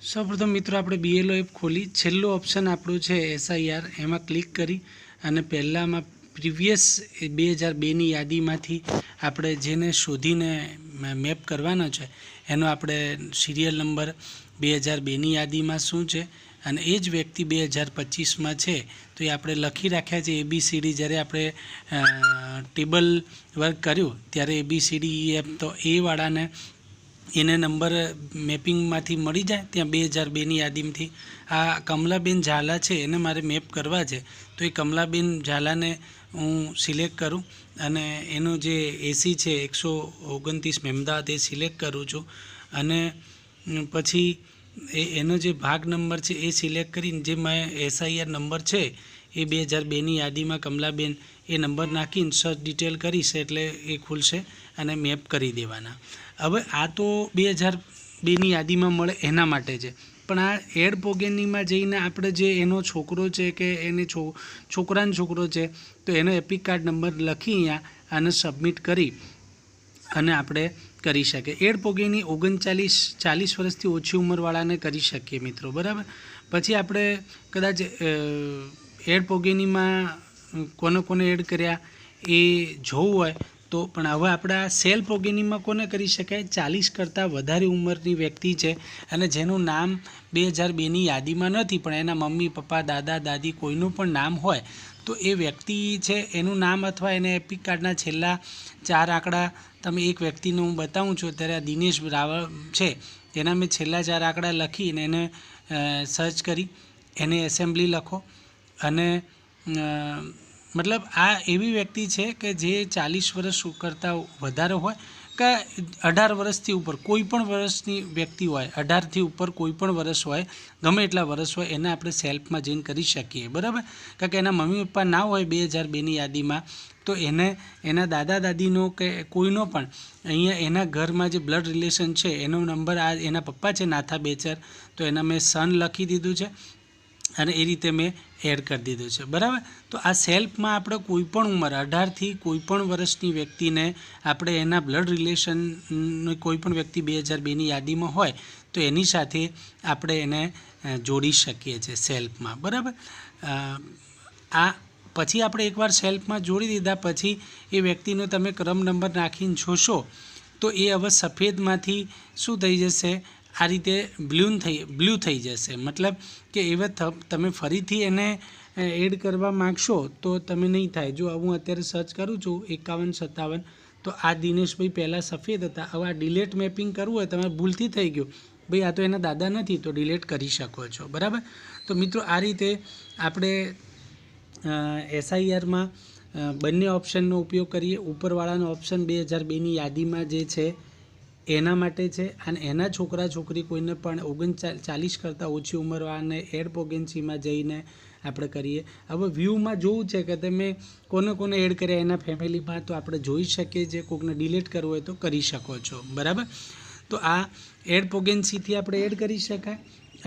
સૌપ્રથમ મિત્રો, આપણે બીએલઓ એપ ખોલી. છેલ્લું ઓપ્શન આપણું છે એસઆઈઆર એમાં ક્લિક કરી અને પહેલાંમાં પ્રીવિયસ બે હજાર બેની યાદીમાંથી આપણે જેને શોધીને મેપ કરવાનો છે, એનો આપણે સિરિયલ નંબર બે હજાર બેની યાદીમાં શું છે અને એ જ વ્યક્તિ બે હજાર પચીસમાં છે. તો એ આપણે લખી રાખ્યા છે એબીસીડી જ્યારે આપણે ટેબલ વર્ક કર્યું, ત્યારે એબીસીડી એપ તો એ વાળાને એને નંબર મેપિંગમાંથી મળી જાય ત્યાં બે હજાર બેની યાદીમાંથી. આ કમલાબેન ઝાલા છે, એને મારે મેપ કરવા છે. તો એ કમલાબેન ઝાલાને હું સિલેક્ટ કરું અને એનો જે એસી છે, એકસો ઓગણત્રીસ મહેમદાવાદ એ સિલેક્ટ કરું છું. અને પછી એ, એનો જે ભાગ નંબર છે, એ સિલેક્ટ કરીને જે મેં એસઆઈઆર નંબર છે એ બે હજાર બેની યાદીમાં કમલાબેન એ નંબર નાખીને સર્ચ ડિટેલ કરીશ એટલે એ ખુલશે અને મેપ કરી દેવાના. હવે આ તો બે હજાર બેની યાદીમાં મળે એના માટે છે. પણ આ એડ પોગેનીમાં જઈને આપણે જે એનો છોકરો છે કે એને છો, છોકરાનો છોકરો છે, તો એનો એપિક કાર્ડ નંબર લખી અહીંયા અને સબમિટ કરી અને આપણે કરી શકીએ. એડ પોગેની ઓગણચાલીસ, ચાલીસ વર્ષથી ઓછી ઉંમરવાળાને કરી શકીએ મિત્રો, બરાબર? પછી આપણે કદાચ એડ પોગેનીમાં કોને કોને એડ કર્યા એ જોવું હોય તો, પણ હવે આપણા સેલ પોગેનીમાં કોને કરી શકાય? ચાલીસ કરતાં વધારે ઉંમરની વ્યક્તિ છે અને જેનું નામ બે હજાર બેની યાદીમાં નથી, પણ એના મમ્મી, પપ્પા, દાદા, દાદી કોઈનું પણ નામ હોય, તો એ વ્યક્તિ છે, એનું નામ અથવા એને એપિક કાર્ડના છેલ્લા ચાર આંકડા તમે એક વ્યક્તિને હું બતાવું છું. અત્યારે આ દિનેશ રાવળ છે, એના મેં છેલ્લા ચાર આંકડા લખીને એને સર્ચ કરી, એને એસેમ્બલી લખો. અને મતલબ આ એવી વ્યક્તિ છે કે જે ચાલીસ વર્ષ કરતાં વધારે હોય કે અઢાર વર્ષથી ઉપર, કોઈ પણ વર્ષની વ્યક્તિ હોય, અઢારથી ઉપર કોઈ પણ વર્ષ હોય, ગમે એટલા વર્ષ હોય, એને આપણે સેલ્ફમાં જઈને કરી શકીએ. બરાબર? કારણ કે એના મમ્મી પપ્પા ના હોય બે હજાર બેની યાદીમાં, તો એને, એના દાદા દાદીનો કે કોઈનો પણ, અહીંયા એના ઘરમાં જે બ્લડ રિલેશન છે, એનો નંબર આ, એના પપ્પા છે, નાથા બેચર તો એના મેં સન લખી દીધું છે. અને એ રીતે મેં એડ કરી દીધું છે. બરાબર? તો આ સેલ્ફમાં આપણે કોઈપણ ઉંમર, અઢારથી કોઈ પણ વર્ષની વ્યક્તિને આપણે એના બ્લડ રિલેશન કોઈપણ વ્યક્તિ બે હજાર બેની યાદીમાં હોય, તો એની સાથે આપણે એને જોડી શકીએ છીએ સેલ્ફમાં. બરાબર? આ પછી આપણે એકવાર સેલ્ફમાં જોડી દીધા પછી એ વ્યક્તિનો તમે ક્રમ નંબર નાખીને જોશો, તો એ હવે સફેદમાંથી શું થઈ જશે? આ રીતે બ્લૂન થઈ, બ્લુ થઈ જશે. મતલબ કે એવા તમે ફરીથી એને એડ કરવા માગશો તો તમે નહીં થાય. જો હું અત્યારે સર્ચ કરું છું, એકાવન સત્તાવન, તો આ દિનેશભાઈ પહેલાં સફેદ હતા. હવે આ ડિલેટ મેપિંગ કરવું હોય, તમારે ભૂલથી થઈ ગયું. ભાઈ, આ તો એના દાદા નથી, તો ડિલેટ કરી શકો છો. બરાબર? તો મિત્રો, આ રીતે આપણે એસઆઈઆરમાં બંને ઓપ્શનનો ઉપયોગ કરીએ. ઉપરવાળાનો ઓપ્શન બે હજાર બેની યાદીમાં જે છે એના માટે છે અને એના છોકરા છોકરી કોઈને પણ ઓગણચા ચાલીસ કરતાં ઓછી ઉંમરવાને એડ પોગેન્સીમાં જઈને આપણે કરીએ. હવે વ્યૂમાં જોવું છે કે તમે કોને કોને એડ કર્યા એના ફેમિલીમાં તો આપણે જોઈ શકીએ જે કોકને ડિલીટ કરવું હોય તો કરી શકો છો. બરાબર? તો આ એડ પોગેન્સીથી આપણે એડ કરી શકાય.